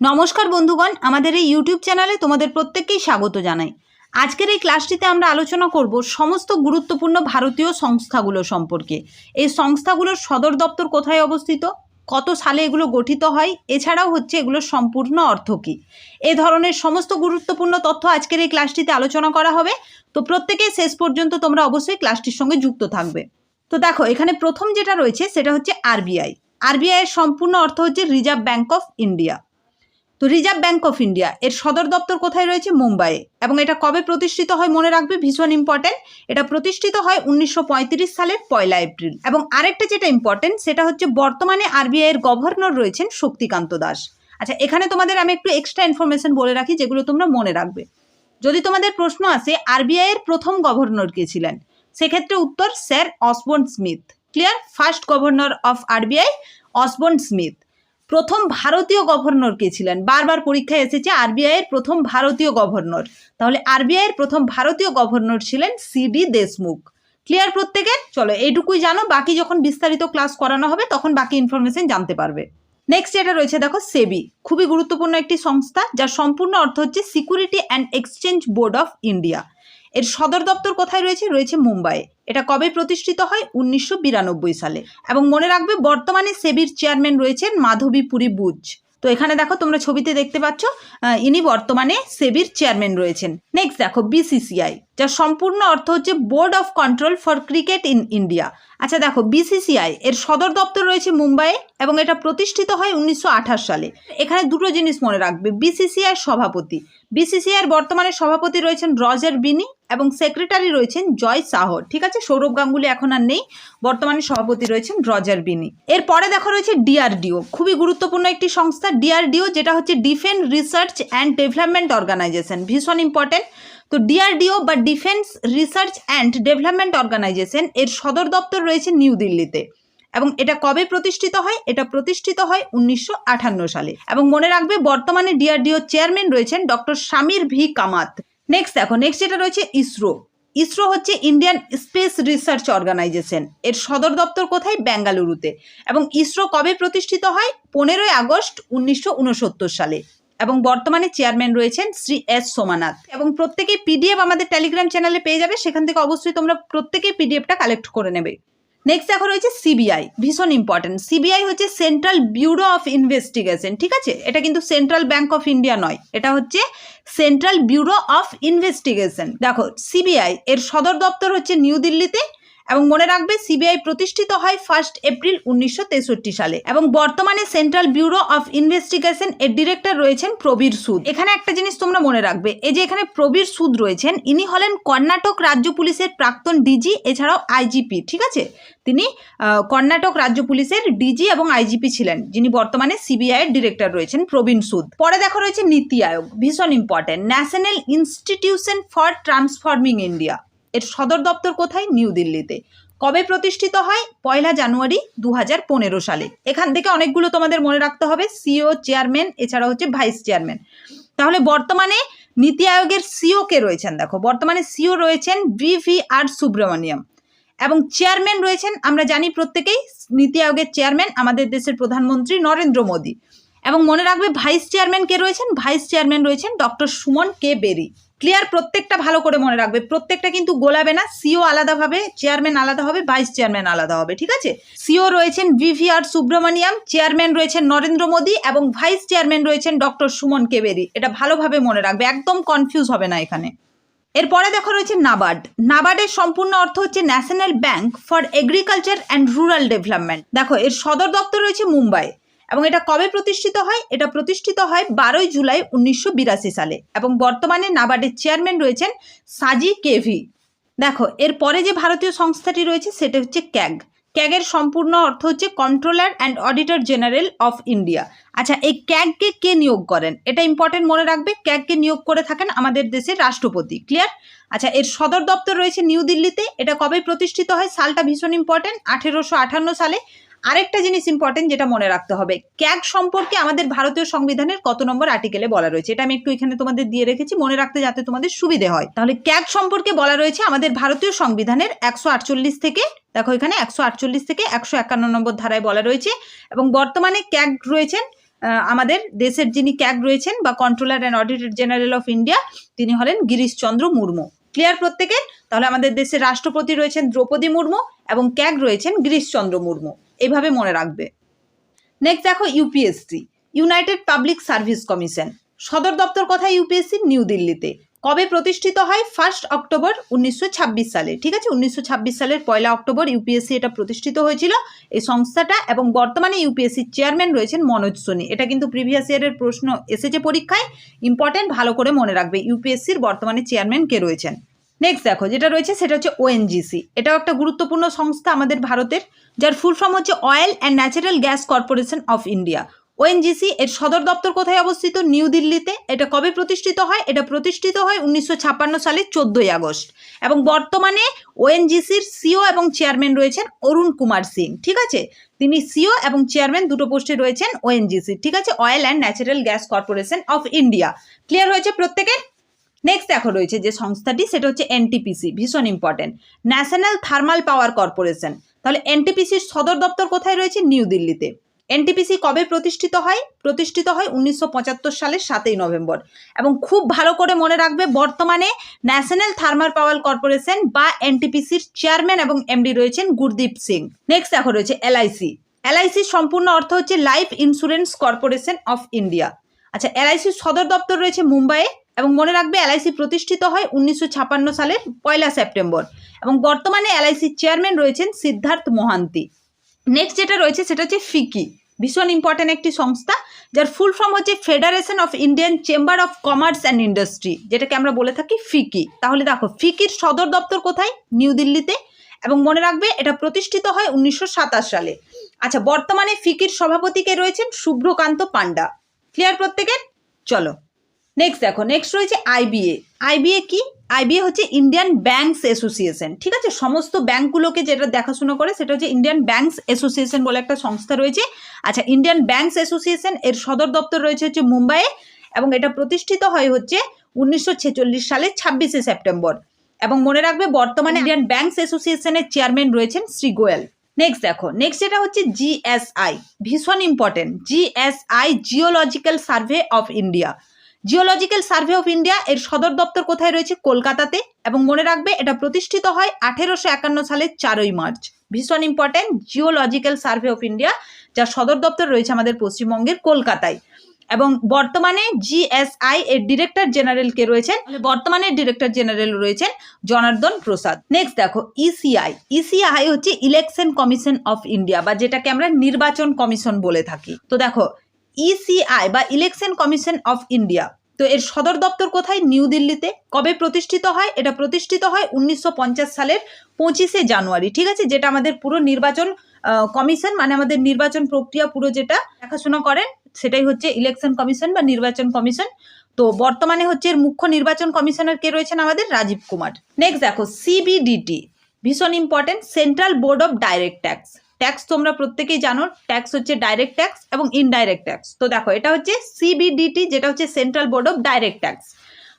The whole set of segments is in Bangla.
নমস্কার বন্ধুগণ, আমাদের এই ইউটিউব চ্যানেলে তোমাদের প্রত্যেককেই স্বাগত জানাই। আজকের এই ক্লাসটিতে আমরা আলোচনা করব সমস্ত গুরুত্বপূর্ণ ভারতীয় সংস্থাগুলো সম্পর্কে। এই সংস্থাগুলোর সদর দপ্তর কোথায় অবস্থিত? কত সালে এগুলো গঠিত হয়? এছাড়াও হচ্ছে এগুলোর সম্পূর্ণ অর্থ কী? এ ধরনের সমস্ত গুরুত্বপূর্ণ তথ্য আজকের এই ক্লাসটিতে আলোচনা করা হবে। তো প্রত্যেকেই শেষ পর্যন্ত তোমরা অবশ্যই ক্লাসটির সঙ্গে যুক্ত থাকবে। তো দেখো, এখানে প্রথম যেটা রয়েছে সেটা হচ্ছে আরবিআই আরবিআই এর সম্পূর্ণ অর্থ হচ্ছে রিজার্ভ ব্যাংক অফ ইন্ডিয়া তো রিজার্ভ ব্যাঙ্ক অফ ইন্ডিয়া এর সদর দপ্তর কোথায় রয়েছে? মুম্বাইয়ে। এবং এটা কবে প্রতিষ্ঠিত হয় মনে রাখবে? ভীষণ ইম্পর্টেন্ট এটা প্রতিষ্ঠিত হয় উনিশশো পঁয়ত্রিশ সালের পয়লা এপ্রিল। এবং আরেকটা যেটা ইম্পর্টেন্ট সেটা হচ্ছে বর্তমানে আরবিআই এর গভর্নর রয়েছেন শক্তিকান্ত দাস। আচ্ছা এখানে তোমাদের আমি একটু এক্সট্রা ইনফরমেশন বলে রাখি, যেগুলো তোমরা মনে রাখবে। যদি তোমাদের প্রশ্ন আসে আরবিআই এর প্রথম গভর্নর কে ছিলেন? সেক্ষেত্রে উত্তর, sir Osborne Smith. Clear first governor of RBI Osborne Smith. প্রথম ভারতীয় গভর্নর কে ছিলেন? বারবার পরীক্ষায় এসেছে আরবিআই এর প্রথম ভারতীয় গভর্নর তাহলে আরবিআই এর প্রথম ভারতীয় গভর্নর ছিলেন সিডি দেশমুখ। ক্লিয়ার প্রত্যেকের? চলো এইটুকুই জানো, বাকি যখন বিস্তারিত ক্লাস করানো হবে, তখন বাকি ইনফরমেশন জানতে পারবে। নেক্সট যেটা রয়েছে, দেখো সেবি খুবই গুরুত্বপূর্ণ একটি সংস্থা, যার সম্পূর্ণ অর্থ হচ্ছে security and exchange board of India এর সদর দপ্তর কোথায় রয়েছে? রয়েছে মুম্বাইয়ে এটা কবে প্রতিষ্ঠিত হয়? উনিশশো বিরানব্বই সালে। এবং মনে রাখবে, বর্তমানে সেবির চেয়ারম্যান রয়েছেন মাধবী পুরী বুজ। তো এখানে দেখো, তোমরা ছবিতে দেখতে পাচ্ছ ইনি বর্তমানে সেবির চেয়ারম্যান রয়েছেন। নেক্সট দেখো বিসিসিআই যার সম্পূর্ণ অর্থ হচ্ছে board of control for cricket in India. আচ্ছা দেখো বিসিসিআই এর সদর দপ্তর রয়েছে মুম্বাইয়ে এবং এটা প্রতিষ্ঠিত হয় উনিশশো আঠাশ সালে। এখানে দুটো জিনিস মনে রাখবে বিসিসিআই সভাপতি। বিসিসিআই বর্তমানে সভাপতি রয়েছেন রজার বিনি এবং সেক্রেটারি রয়েছেন জয় সাহর ঠিক আছে? সৌরভ গাঙ্গুলি এখন আর নেই, বর্তমানে সভাপতি রয়েছেন রজার বিনি। এরপরে দেখা রয়েছে ডিআরডিও খুবই গুরুত্বপূর্ণ একটি সংস্থা। ডিআরডিও যেটা হচ্ছে defence research and development organisation ভীষণ ইম্পর্টেন্ট তো ডিআরডিও বা defence research and development organisation এর সদর দপ্তর রয়েছে নিউ দিল্লিতে। এবং এটা কবে প্রতিষ্ঠিত হয়? এটা প্রতিষ্ঠিত হয় উনিশশো আটান্ন সালে। এবং মনে রাখবে, বর্তমানে ডিআরডিও চেয়ারম্যান রয়েছেন doctor Samir V Kamat. Next দেখো নেক্সট যেটা রয়েছে ইসরো। ইসরো হচ্ছে ইন্ডিয়ান স্পেস রিসার্চ অর্গানাইজেশন এর সদর দপ্তর কোথায়? বেঙ্গালুরুতে। এবং ইসরো কবে প্রতিষ্ঠিত হয়? পনেরোই আগস্ট উনিশশো উনসত্তর সালে। এবং বর্তমানে চেয়ারম্যান রয়েছেন শ্রী এস সোমানাথ। এবং প্রত্যেকেই পিডিএফ আমাদের টেলিগ্রাম চ্যানেলে পেয়ে যাবে, সেখান থেকে অবশ্যই তোমরা প্রত্যেকেই পিডিএফটা কালেক্ট করে নেবে। নেক্সট দেখো রয়েছে সিবিআই, ভীষণ ইম্পর্টেন্ট সিবিআই হচ্ছে সেন্ট্রাল ব্যুরো অফ ইনভেস্টিগেশন ঠিক আছে? এটা কিন্তু সেন্ট্রাল ব্যাংক অফ ইন্ডিয়া নয়, এটা হচ্ছে সেন্ট্রাল ব্যুরো অফ ইনভেস্টিগেশন দেখো, সিবিআই, এর সদর দপ্তর হচ্ছে নিউ দিল্লিতে এবং মনে রাখবে সিবিআই প্রতিষ্ঠিত হয় ফার্স্ট এপ্রিল উনিশশো তেষট্টি সালে। এবং বর্তমানে সেন্ট্রাল ব্যুরো অফ ইনভেস্টিগেশন এর ডিরেক্টর রয়েছেন প্রবীর সুদ। এখানে একটা জিনিস তোমরা মনে রাখবে, এই যে এখানে প্রবীর সুদ রয়েছেন, ইনি হলেন কর্ণাটক রাজ্য পুলিশের প্রাক্তন ডিজি এছাড়াও আইজিপি ঠিক আছে? তিনি কর্ণাটক রাজ্য পুলিশের ডিজি এবং আইজিপি ছিলেন, যিনি বর্তমানে সিবিআই এর ডিরেক্টর রয়েছেন প্রবীণ সুদ। পরে দেখা রয়েছে নীতি আয়োগ, ভীষণ important national institution for transforming India এর সদর দপ্তর কোথায়? নিউ দিল্লিতে। কবে প্রতিষ্ঠিত হয়? পয়লা জানুয়ারি দু হাজার পনেরো সালে। এখান থেকে অনেকগুলো তোমাদের মনে রাখতে হবে। সিও, চেয়ারম্যান এছাড়া হচ্ছে ভাইস চেয়ারম্যান। তাহলে বর্তমানে নীতি আয়োগের সিও কে রয়েছেন? দেখো, বর্তমানে সিও রয়েছেন ভি ভি আর সুব্রমণিয়াম এবং চেয়ারম্যান রয়েছেন, আমরা জানি প্রত্যেকেই, নীতি আয়োগের চেয়ারম্যান আমাদের দেশের প্রধানমন্ত্রী নরেন্দ্র মোদী। এবং মনে রাখবে, ভাইস চেয়ারম্যান কে রয়েছেন? ভাইস চেয়ারম্যান রয়েছেন doctor Suman K Bery. Clear প্রত্যেকটা ভালো করে মনে রাখবে। প্রত্যেকটা কিন্তু গোলাবে না সিও আলাদাভাবে চেয়ারম্যান আলাদা হবে ভাইস চেয়ারম্যান আলাদা হবে, ঠিক আছে? সিও রয়েছেন বিভিআর সুব্রমণিয়াম চেয়ারম্যান রয়েছেন নরেন্দ্র মোদী এবং ভাইস চেয়ারম্যান রয়েছেন ডক্টর সুমন কেবেরি। এটা ভালোভাবে মনে রাখবে, একদম কনফিউজ হবে না এখানে। এরপরে দেখো রয়েছে নাবার্ড। নাবার্ডের সম্পূর্ণ অর্থ হচ্ছে national bank for agriculture and rural development দেখো, এর সদর দপ্তর রয়েছে মুম্বাই। এবং এটা কবে প্রতিষ্ঠিত হয়? এটা প্রতিষ্ঠিত হয় বারোই জুলাই উনিশশো বিরাশি সালে এবং বর্তমানে নাবার্ডের চেয়ারম্যান রয়েছেন সাজি কেভি। দেখো, এর পরে যে ভারতীয় সংস্থাটি রয়েছে সেটা হচ্ছে ক্যাগ। ক্যাগের সম্পূর্ণ অর্থ হচ্ছে controller and auditor general of India. আচ্ছা এই ক্যাগকে কে নিয়োগ করেন? এটা ইম্পর্টেন্ট মনে রাখবে, ক্যাগকে নিয়োগ করে থাকেন আমাদের দেশের রাষ্ট্রপতি। ক্লিয়ার আচ্ছা এর সদর দপ্তর রয়েছে নিউ দিল্লিতে। এটা কবে প্রতিষ্ঠিত হয়? সালটা ভীষণ ইম্পর্টেন্ট আঠেরোশো সালে। আরেকটা জিনিস ইম্পর্টেন্ট যেটা মনে রাখতে হবে ক্যাগ সম্পর্কে আমাদের ভারতীয় সংবিধানের কত নম্বর আর্টিকেলে বলা রয়েছে? এটা আমি একটু এখানে তোমাদের দিয়ে রেখেছি, মনে রাখতে যাতে তোমাদের সুবিধে হয়। তাহলে ক্যাগ সম্পর্কে বলা রয়েছে আমাদের ভারতীয় সংবিধানের একশো আটচল্লিশ থেকে, দেখো এখানে একশো আটচল্লিশ থেকে একশো একান্ন নম্বর ধারায় বলা রয়েছে এবং বর্তমানে ক্যাগ রয়েছেন আমাদের দেশের যিনি ক্যাগ রয়েছেন বা controller and auditor general of India তিনি হলেন গিরিশচন্দ্র মুর্মু। ক্লিয়ার প্রত্যেকের? তাহলে আমাদের দেশের রাষ্ট্রপতি রয়েছেন দ্রৌপদী মুর্মু এবং ক্যাগ রয়েছেন গিরিশচন্দ্র মুর্মু। এইভাবে মনে রাখবে। নেক্সট দেখো UPSC united public service commission সদর দপ্তর কোথায় ইউপিএসসি নিউ দিল্লিতে কবে প্রতিষ্ঠিত হয়? ফার্স্ট অক্টোবর উনিশশো ছাব্বিশ সালে। ঠিক আছে? উনিশশো ছাব্বিশ সালের পয়লা অক্টোবর ইউপিএসসি এটা প্রতিষ্ঠিত হয়েছিল। এই সংস্থাটা এবং বর্তমানে ইউপিএসসির চেয়ারম্যান রয়েছেন মনোজ সোনি। এটা কিন্তু প্রিভিয়াস ইয়ারের প্রশ্ন এসেছে পরীক্ষায়। ইম্পর্টেন্ট ভালো করে মনে রাখবে ইউপিএসসির বর্তমানে চেয়ারম্যান কে রয়েছেন। নেক্সট দেখো, যেটা রয়েছে সেটা হচ্ছে ওএনজিসি এটাও একটা গুরুত্বপূর্ণ সংস্থা আমাদের ভারতের, যার ফুল ফর্ম হচ্ছে oil and natural gas corporation of India ONGC এর সদর দপ্তর কোথায় অবস্থিত? নিউ দিল্লিতে এটা কবে প্রতিষ্ঠিত হয়? এটা প্রতিষ্ঠিত হয় উনিশশো সালের চোদ্দোই আগস্ট। এবং বর্তমানে ওএনজিসির সিও এবং চেয়ারম্যান রয়েছেন অরুণ কুমার সিং, ঠিক আছে? তিনি সিও এবং চেয়ারম্যান দুটো পোস্টে রয়েছেন ওএনজিসি ঠিক আছে? Oil and natural gas corporation of India clear হয়েছে প্রত্যেকের? নেক্সট দেখো রয়েছে যে সংস্থাটি, সেটা হচ্ছে এনটিপিসি ভীষণ important national thermal power corporation তাহলে এনটিপিসির সদর দপ্তর কোথায় রয়েছে? নিউ দিল্লিতে এনটিপিসি কবে প্রতিষ্ঠিত হয়? প্রতিষ্ঠিত হয় উনিশশো পঁচাত্তর সালের সাতই নভেম্বর। এবং খুব ভালো করে মনে রাখবে, বর্তমানে ন্যাশনাল থার্মাল পাওয়ার কর্পোরেশন বা এনটিপিসির চেয়ারম্যান এবং এমডি রয়েছেন গুরদীপ সিং। নেক্সট দেখো রয়েছে এলআইসি এলআইসির সম্পূর্ণ অর্থ হচ্ছে life insurance corporation of India আচ্ছা এলআইসির সদর দপ্তর রয়েছে মুম্বাইয়ে। এবং মনে রাখবে এলআইসি প্রতিষ্ঠিত হয় উনিশশো সালের পয়লা সেপ্টেম্বর। এবং বর্তমানে এলআইসির চেয়ারম্যান রয়েছেন সিদ্ধার্থ মোহান্তি। নেক্সট যেটা রয়েছে সেটা হচ্ছে ফিকি। ভীষণ ইম্পর্ট্যান্ট একটি সংস্থা, যার ফুল ফর্ম হচ্ছে federation of Indian chamber of commerce and industry যেটাকে আমরা বলে থাকি ফিকি। তাহলে দেখো, ফিকির সদর দপ্তর কোথায়? নিউ দিল্লিতে। এবং মনে রাখবে, এটা প্রতিষ্ঠিত হয় উনিশশো সাতাশ সালে। আচ্ছা বর্তমানে ফিকির সভাপতিকে রয়েছেন? শুভ্রকান্ত পান্ডা ক্লিয়ার প্রত্যেকের? চলো। নেক্সট দেখো নেক্সট রয়েছে আইবিএ আইবিএ কি? আইবিএ হচ্ছে ইন্ডিয়ান ব্যাংকস অ্যাসোসিয়েশন ঠিক আছে? সমস্ত ব্যাংকগুলোকে যেটা দেখাশোনা করে, সেটা হচ্ছে ইন্ডিয়ান ব্যাংকস অ্যাসোসিয়েশন বলে একটা সংস্থা রয়েছে। আচ্ছা ইন্ডিয়ান ব্যাংকস অ্যাসোসিয়েশন এর সদর দপ্তর রয়েছে হচ্ছে মুম্বাইয়ে এবং এটা প্রতিষ্ঠিত হয় হচ্ছে উনিশশো সালের ছাব্বিশে সেপ্টেম্বর। এবং মনে রাখবে, বর্তমানে ইন্ডিয়ান ব্যাংকস অ্যাসোসিয়েশনের চেয়ারম্যান রয়েছেন শ্রী গোয়েল। নেক্সট দেখো নেক্সট যেটা হচ্ছে জিএসআই ভীষণ important GSI geological survey of India geological survey of India এর সদর দপ্তর কোথায় রয়েছে? কলকাতাতে। এবং মনে রাখবে, এটা প্রতিষ্ঠিত হয় আঠেরোশো একান্ন সালের চারই মার্চ। ভীষণ important geological survey of India যার সদর দপ্তর রয়েছে আমাদের পশ্চিমবঙ্গের কলকাতায়। এবং বর্তমানে জিএসআই এর ডিরেক্টর জেনারেল কে রয়েছেন? বর্তমানে ডিরেক্টর জেনারেল রয়েছেন জনার্দন প্রসাদ। নেক্সট দেখো E ইসিআই ইসিআই হচ্ছে ইলেকশন কমিশন অফ ইন্ডিয়া বা যেটাকে আমরা নির্বাচন কমিশন বলে থাকি। তো দেখো ইসিআই বা ইলেকশন কমিশন অফ ইন্ডিয়া তো এর সদর দপ্তর কোথায়? নিউ দিল্লিতে। কবে প্রতিষ্ঠিত হয়? এটা প্রতিষ্ঠিত হয় উনিশশো পঞ্চাশ সালের পঁচিশে জানুয়ারি। ঠিক আছে? যেটা আমাদের পুরো নির্বাচন কমিশন মানে আমাদের নির্বাচন প্রক্রিয়া পুরো যেটা দেখাশোনা করেন, সেটাই হচ্ছে ইলেকশন কমিশন বা নির্বাচন কমিশন। তো বর্তমানে হচ্ছে এর মুখ্য নির্বাচন কমিশনার কে রয়েছেন আমাদের? রাজীব কুমার। নেক্সট দেখো সিবিডিটি ভীষণ important central board of direct tax tax তোমরা প্রত্যেকেই জানো ট্যাক্স হচ্ছে ডাইরেক্ট ট্যাক্স এবং ইনডাইরেক্ট ট্যাক্স তো দেখো, এটা হচ্ছে সিবিডিটি যেটা হচ্ছে central board of direct tax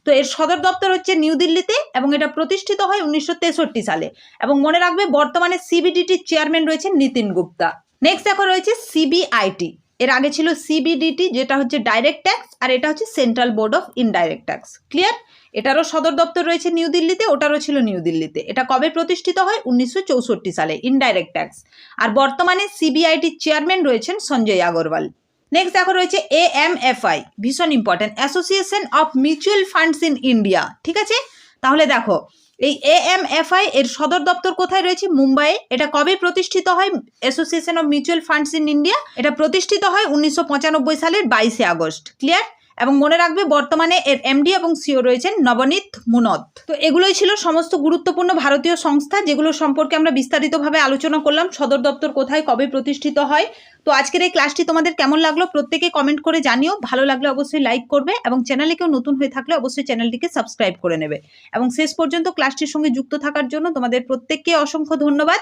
তো এর সদর দপ্তর হচ্ছে নিউ দিল্লিতে এবং এটা প্রতিষ্ঠিত হয় উনিশশো তেষট্টি সালে। এবং মনে রাখবে, বর্তমানে সিবিডিটির চেয়ারম্যান রয়েছেন নীতিন গুপ্তা। নেক্সট দেখো রয়েছে সিবিআইটি এর আগে ছিল সিবিডিটি যেটা হচ্ছে ডাইরেক্ট ট্যাক্স আর এটা হচ্ছে central board of indirect tax clear এটারও সদর দপ্তর রয়েছে নিউ দিল্লিতে, ওটারও ছিল নিউ দিল্লিতে। এটা কবে প্রতিষ্ঠিত হয়? উনিশশো চৌষট্টি সালে ইনডাইরেক্ট ট্যাক্স আর বর্তমানে সিবিআইটির চেয়ারম্যান রয়েছেন সঞ্জয় আগরওয়াল। নেক্সট দেখো রয়েছে এ এম এফ আই ভীষণ important association of mutual funds in India ঠিক আছে? তাহলে দেখো, এই এ এম এফ আই এর সদর দপ্তর কোথায় রয়েছে? মুম্বাইয়ে। এটা কবে প্রতিষ্ঠিত হয়? Association of mutual funds in India এটা প্রতিষ্ঠিত হয় উনিশশো পঁচানব্বই সালের বাইশে আগস্ট ক্লিয়ার এবং মনে রাখবে বর্তমানে এর এমডি এবং সিও রয়েছেন নবনীত মুনদ। তো এগুলোই ছিল সমস্ত গুরুত্বপূর্ণ ভারতীয় সংস্থা যেগুলো সম্পর্কে আমরা বিস্তারিতভাবে আলোচনা করলাম, সদর দপ্তর কোথায়, কবে প্রতিষ্ঠিত হয়। তো আজকের এই ক্লাসটি তোমাদের কেমন লাগল প্রত্যেকে কমেন্ট করে জানিও। ভালো লাগলে অবশ্যই লাইক করবে এবং চ্যানেলে কেউ নতুন হয়ে থাকলে অবশ্যই চ্যানেলটিকে সাবস্ক্রাইব করে নেবে। এবং শেষ পর্যন্ত ক্লাসটির সঙ্গে যুক্ত থাকার জন্য তোমাদের প্রত্যেককে অসংখ্য ধন্যবাদ।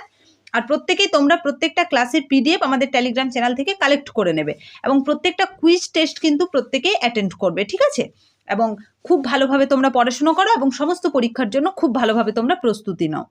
আর প্রত্যেকেই তোমরা প্রত্যেকটা ক্লাসের পিডিএফ আমাদের টেলিগ্রাম চ্যানেল থেকে কালেক্ট করে নেবে। এবং প্রত্যেকটা কুইজ টেস্ট কিন্তু প্রত্যেকেই অ্যাটেন্ড করবে, ঠিক আছে? এবং খুব ভালোভাবে তোমরা পড়াশুনো করো এবং সমস্ত পরীক্ষার জন্য খুব ভালোভাবে তোমরা প্রস্তুতি নাও।